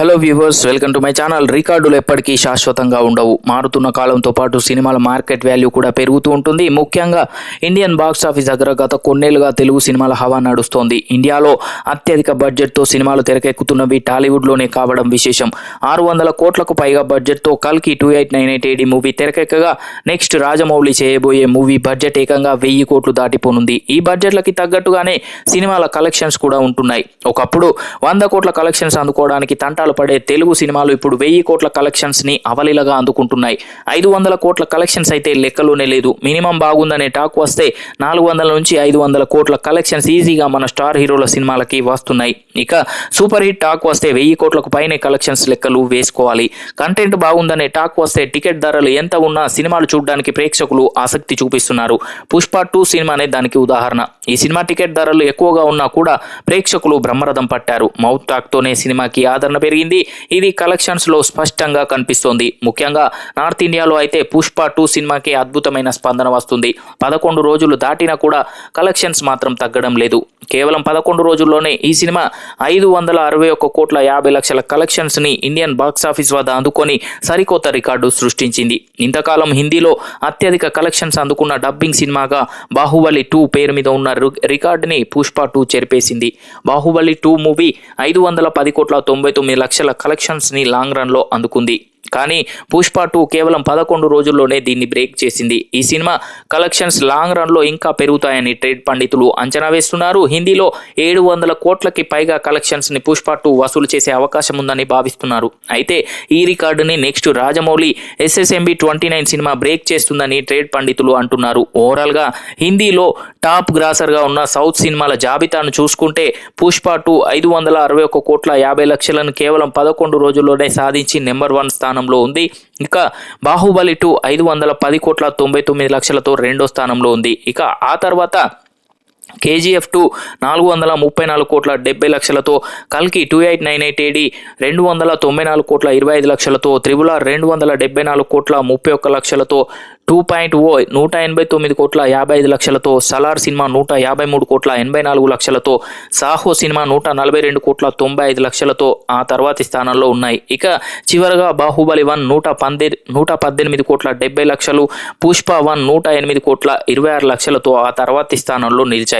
Hello viewers welcome to my channel. రికార్డులు ఎప్పటికీ శాశ్వతంగా ఉండవు. మారుతున్న కాలంతో పాటు సినిమాల మార్కెట్ వాల్యూ కూడా పెరుగుతూ ఉంటుంది. ముఖ్యంగా ఇండియన్ బాక్స్ ఆఫీస్ దగ్గర గత కొన్నేళ్ళుగా తెలుగు సినిమాల హవా నడుస్తోంది. ఇండియాలో అత్యధిక బడ్జెట్తో సినిమాలు తెరకెక్కుతున్నవి టాలీవుడ్లోనే కావడం విశేషం. ఆరు వందల కోట్లకు పైగా బడ్జెట్తో కల్కి two eight nine eight AD movie తెరకెక్కగా next Rajamouli చేయబోయే మూవీ బడ్జెట్ ఏకంగా వెయ్యి కోట్లు దాటిపోనుంది. ఈ బడ్జెట్లకి తగ్గట్టుగానే సినిమాల కలెక్షన్స్ కూడా ఉంటున్నాయి. ఒకప్పుడు వంద కోట్ల కలెక్షన్స్ అందుకోవడానికి తంటాలు పడే తెలుగు సినిమాలు ఇప్పుడు వెయ్యి కోట్ల కలెక్షన్స్ని అవలీలగా అందుకుంటున్నాయి. ఐదు వందల కోట్ల కలెక్షన్స్ అయితే లెక్కలోనే లేదు. మినిమం బాగుందనే టాక్ వస్తే నాలుగు వందల నుంచి ఐదు వందల కోట్ల కలెక్షన్స్ ఈజీగా మన స్టార్ హీరోల సినిమాలకి వస్తున్నాయి. ఇక సూపర్ హిట్ టాక్ వస్తే వెయ్యి కోట్లకు పైనే కలెక్షన్స్ లెక్కలు వేసుకోవాలి. కంటెంట్ బాగుందనే టాక్ వస్తే టికెట్ ధరలు ఎంత ఉన్నా సినిమాలు చూడడానికి ప్రేక్షకులు ఆసక్తి చూపిస్తున్నారు. పుష్ప టూ సినిమానే దానికి ఉదాహరణ. ఈ సినిమా టికెట్ ధరలు ఎక్కువగా ఉన్నా కూడా ప్రేక్షకులు బ్రహ్మరథం పట్టారు. మౌత్ టాక్ తోనే సినిమాకి ఆదరణ పెరిగింది. ఇది కలెక్షన్స్లో స్పష్టంగా కనిపిస్తోంది. ముఖ్యంగా నార్త్ ఇండియాలో అయితే పుష్ప టూ సినిమాకి అద్భుతమైన స్పందన వస్తుంది. పదకొండు రోజులు దాటినా కూడా కలెక్షన్స్ మాత్రం తగ్గడం లేదు. కేవలం పదకొండు రోజుల్లోనే ఈ సినిమా ఐదు వందల అరవై ఒక్క కోట్ల యాభై లక్షల కలెక్షన్స్ని ఇండియన్ బాక్స్ ఆఫీస్ వద్ద అందుకొని సరికొత్త రికార్డు సృష్టించింది. ఇంతకాలం హిందీలో అత్యధిక కలెక్షన్స్ అందుకున్న డబ్బింగ్ సినిమాగా బాహుబలి టూ పేరు మీద ఉన్న రికార్డుని పుష్ప టూ చెరిపేసింది. బాహుబలి టూ మూవీ ఐదు వందల పది కోట్ల తొంభై తొమ్మిది లక్షల కలెక్షన్స్ని లాంగ్ రన్లో అందుకుంది. కానీ పుష్ప టూ కేవలం పదకొండు రోజుల్లోనే దీన్ని బ్రేక్ చేసింది. ఈ సినిమా కలెక్షన్స్ లాంగ్ రన్లో ఇంకా పెరుగుతాయని ట్రేడ్ పండితులు అంచనా వేస్తున్నారు. హిందీలో ఏడు వందల కోట్లకి పైగా కలెక్షన్స్ని పుష్ప టూ వసూలు చేసే అవకాశం ఉందని భావిస్తున్నారు. అయితే ఈ రికార్డుని next Rajamouli SSMB twenty nine cinema break చేస్తుందని ట్రేడ్ పండితులు అంటున్నారు. ఓవరాల్గా హిందీలో టాప్ గ్రాసర్గా ఉన్న సౌత్ సినిమాల జాబితాను చూసుకుంటే పుష్ప టూ ఐదు వందల అరవై ఒక కోట్ల యాభై లక్షలను కేవలం పదకొండు రోజుల్లోనే సాధించి నెంబర్ వన్ స్థానంలో ఉంది. ఇక బాహుబలి టూ ఐదు వందల పది కోట్ల తొంభై తొమ్మిది లక్షలతో రెండో స్థానంలో ఉంది. ఇక ఆ తర్వాత కేజీఎఫ్ టూ నాలుగు వందల ముప్పై నాలుగు కోట్ల డెబ్బై లక్షలతో కల్కి two eight nine eight AD రెండు వందల తొంభై నాలుగు కోట్ల ఇరవై ఐదు లక్షలతో త్రిబుల రెండు వందల డెబ్బై నాలుగు కోట్ల ముప్పై ఒక్క లక్షలతో టూ పాయింట్ ఓ నూట ఎనభై తొమ్మిది కోట్ల యాభై ఐదు లక్షలతో సలార్ సినిమా నూట యాభై మూడు కోట్ల ఎనభై నాలుగు లక్షలతో సాహో సినిమా నూట నలభై రెండు కోట్ల తొంభై ఐదు లక్షలతో ఆ తర్వాతి స్థానంలో ఉన్నాయి. ఇక చివరగా బాహుబలి వన్ నూట పందే నూట పద్దెనిమిది కోట్ల డెబ్బై లక్షలు పుష్ప వన్ నూట ఎనిమిది కోట్ల ఇరవై ఆరు లక్షలతో ఆ తర్వాతి స్థానంలో నిలిచాయి.